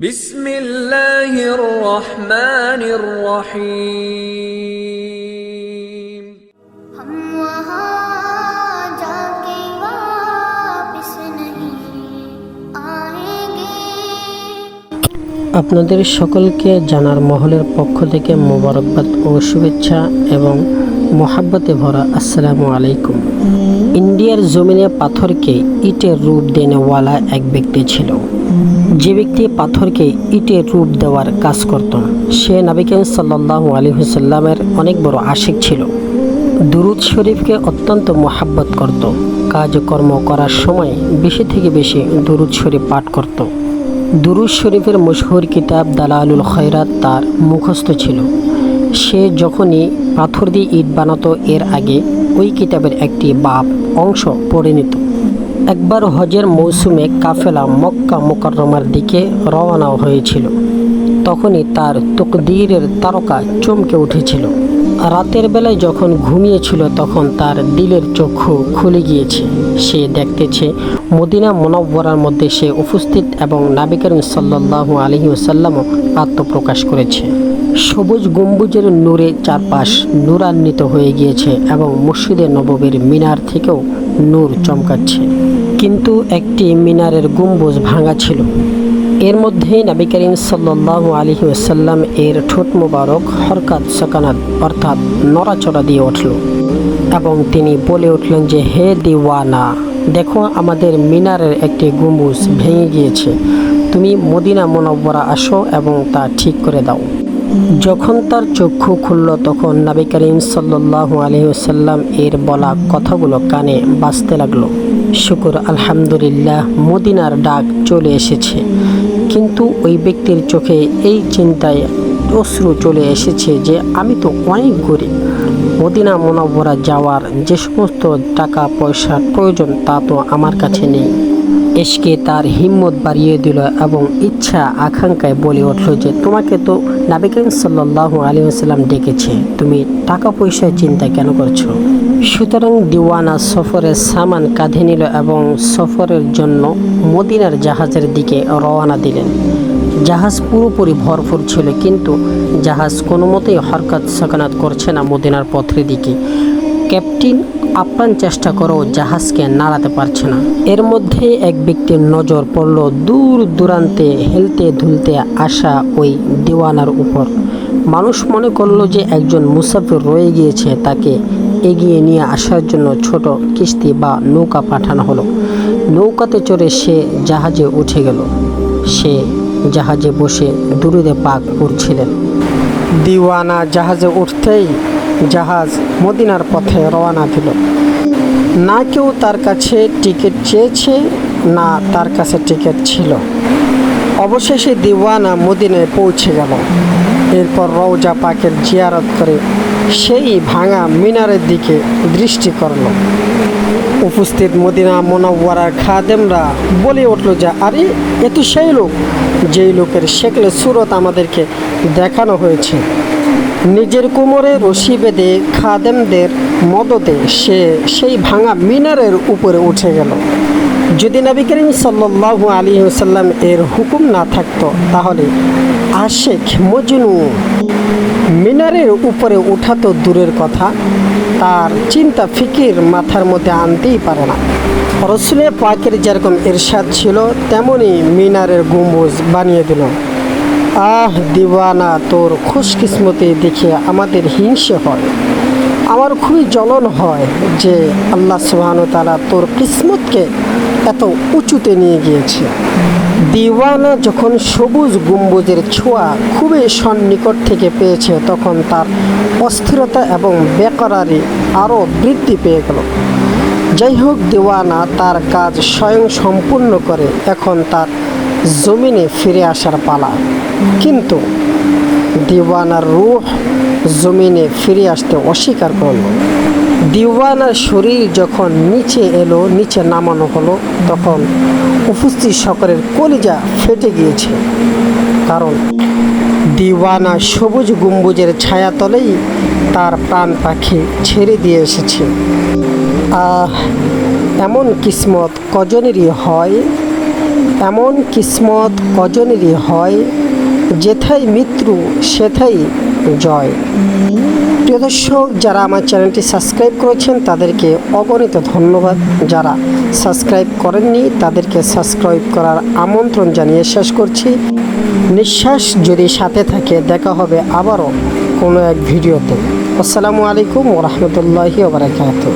বিসমিল্লাহির রহমানির আপনাদের সকলকে জানার মহলের পক্ষ থেকে মোবারকবাদ ও শুভেচ্ছা এবং মোহাব্বতে ভরা আসসালামু আলাইকুম। ইন্ডিয়ার জমিনে পাথরকে ইটের রূপ দেনেওয়ালা এক ব্যক্তি ছিল। যে ব্যক্তি পাথরকে ইটের রূপ দেওয়ার কাজ করত, সে নাবিকেন সাল্লাহ আলী হুসাল্লামের অনেক বড় আশিক ছিল। দুরুদ শরীফকে অত্যন্ত মোহাব্বত করত কাজকর্ম করার সময় বেশি থেকে বেশি দুরুদ শরীফ পাঠ করত। দুরুদ শরীফের মশহুর কিতাব দালালুল খয়রাত তার মুখস্থ ছিল। সে যখনই পাথর দিয়ে ইট বানাতো, এর আগে ওই কিতাবের একটি বাপ অংশ পড়ে নিত। একবার হজের মৌসুমে কাফেলা মক্কা মোকাররমার দিকে রওনা হয়েছিল। তখনই তার তকদিরের তারকা চমকে উঠেছিল। রাতের বেলায় যখন ঘুমিয়েছিল তখন তার দিলের চক্ষু খুলে গিয়েছে। সে দেখতেছে মদিনা মনব্বরার মধ্যে সে উপস্থিত এবং নাবিকরম সাল্লাহ আলহি আত্মপ্রকাশ করেছে। সবুজ গম্বুজের নূরে চারপাশ নূরান্বিত হয়ে গিয়েছে এবং মসজিদে নববীর মিনার থেকেও নূর চমকাচ্ছে। কিন্তু একটি মিনারের গম্বুজ ভাঙা ছিল। এর মধ্যেই নবী করিম সাল্লাহ আলহি ওসাল্লাম এর ঠোঁট মুবারক, হরকাত, সকানাত অর্থাৎ নড়াচড়া দিয়ে উঠল এবং তিনি বলে উঠলেন যে, হে দিওয়ানা, দেখো আমাদের মিনারের একটি গম্বুজ ভেঙে গিয়েছে। তুমি মদিনা মনব্বরা আসো এবং তা ঠিক করে দাও। যখন তার চক্ষু খুলল, তখন নবী করিম সাল্লাহ আলহিউসাল্লাম এর বলা কথাগুলো কানে বাজতে লাগল। শুকুর, আলহামদুলিল্লাহ, মদিনার ডাক চলে এসেছে। কিন্তু ওই ব্যক্তির চোখে এই চিন্তায় অশ্রু চলে এসেছে যে আমি তো অনেক গরিব। মদিনা মনোবরা যাওয়ার যে সমস্ত টাকা পয়সার প্রয়োজন তা তো আমার কাছে নেই। এসকে তার হিম্মত বাড়িয়ে দিল এবং ইচ্ছা আকাঙ্ক্ষায় বলে উঠল যে তোমাকে তো নাবিকান সাল্লাহ আলী আসাল্লাম ডেকেছে। তুমি টাকা পয়সার চিন্তা কেন করছ? সুতরাং দিওয়ানা সফরের সামান কাঁধে নিল এবং সফরের জন্য মদিনার জাহাজের দিকে রওনা দিলেন। জাহাজ পুরোপুরি ভরপুর ছিল, কিন্তু জাহাজ কোনো মতেই হরকত সকানাত করছে না মদিনার পথের দিকে। ক্যাপ্টেন, আপ্রাণ চেষ্টা করেও জাহাজকে নাড়াতে পারছে না। এর মধ্যে এক ব্যক্তির নজর পড়ল দূর দূরান্তে হেলতে ধুলতে আসা ওই দিওয়ানার উপর। মানুষ মনে করল যে একজন মুসাফির রয়ে গিয়েছে, তাকে এগিয়ে নিয়ে আসার জন্য ছোট কিস্তি বা নৌকা পাঠানো হলো। নৌকাতে চড়ে সে জাহাজে উঠে গেল। সে জাহাজে বসে দুরুদে পাক পড়ছিলেন। দিওয়ানা জাহাজে উঠতেই জাহাজ মদিনার পথে রওনা দিল। না কেউ তার কাছে টিকিট চেয়েছে, না তার কাছে টিকিট ছিল। অবশেষে দিওয়ানা মদিনায় পৌঁছে গেল। এরপর রওজা পাকের জিয়ারত করে সেই ভাঙা মিনারের দিকে দৃষ্টি করল। উপস্থিত মদিনা মোনাওয়ারার খাদেমরা বলে উঠল যে, আরে, এ তো সেই লোক, যেই লোকের শেখলে সুরত আমাদেরকে দেখানো হয়েছে। নিজের কোমরে রশি বেঁধে খাদেমদের মদতে সে সেই ভাঙা মিনারের উপরে উঠে গেল। যদি নবী করিম সাল্লাহ আলী সাল্লাম এর হুকুম না থাকতো, তাহলে আশেখ মজনু মিনারের উপরে ওঠা তো দূরের কথা, তার চিন্তা ফিকির মাথার মধ্যে আনতেই পারে না। রসুলে পাকের যেরকম এরশাদ ছিল তেমনই মিনারের গম্বুজ বানিয়ে দিল। আহ, দিওয়ানা, তোর খুশকিসমতি দেখে আমাদের হিংসে হয়। আমার খুবই জ্বলন হয় যে আল্লাহ সুবহান তালা তোর কিসমতকে এত উঁচুতে নিয়ে গিয়েছে। দিওয়ানা যখন সবুজ গম্বুজের ছোঁয়া খুবই সন্নিকট থেকে পেয়েছে, তখন তার অস্থিরতা এবং বেকরারি আরও বৃদ্ধি পেয়ে গেল। যাই হোক, দেওয়ানা তার কাজ স্বয়ং সম্পূর্ণ করে, এখন তার জমিনে ফিরে আসার পালা। কিন্তু দিওয়ানার রুহ জমিনে ফিরে আসতে অস্বীকার করল। দিওয়ানার শরীর যখন নিচে এলো, নিচে নামানো হলো, তখন উপস্থিত সকলের কলিজা ফেটে গিয়েছে। কারণ দিওয়ানা সবুজ গম্বুজের ছায়াতলেই তার প্রাণ পাখি ছেড়ে দিয়ে এসেছে। আহ, এমন কিসমত কজনেরই হয়? এমন কিসমত কজনেরই হয় যেথাই মৃত্যু সেথাই জয়। প্রিয় দর্শক, যারা আমার চ্যানেলটি সাবস্ক্রাইব করেছেন, তাদেরকে অগণিত ধন্যবাদ। যারা সাবস্ক্রাইব করেননি, তাদেরকে সাবস্ক্রাইব করার আমন্ত্রণ জানিয়ে শেষ করছি। নিঃশ্বাস যদি সাথে থাকে, দেখা হবে আবারও কোনো এক ভিডিওতে। আসসালামু আলাইকুম ওরহমতুল্লাহি ওবরাকাতুহ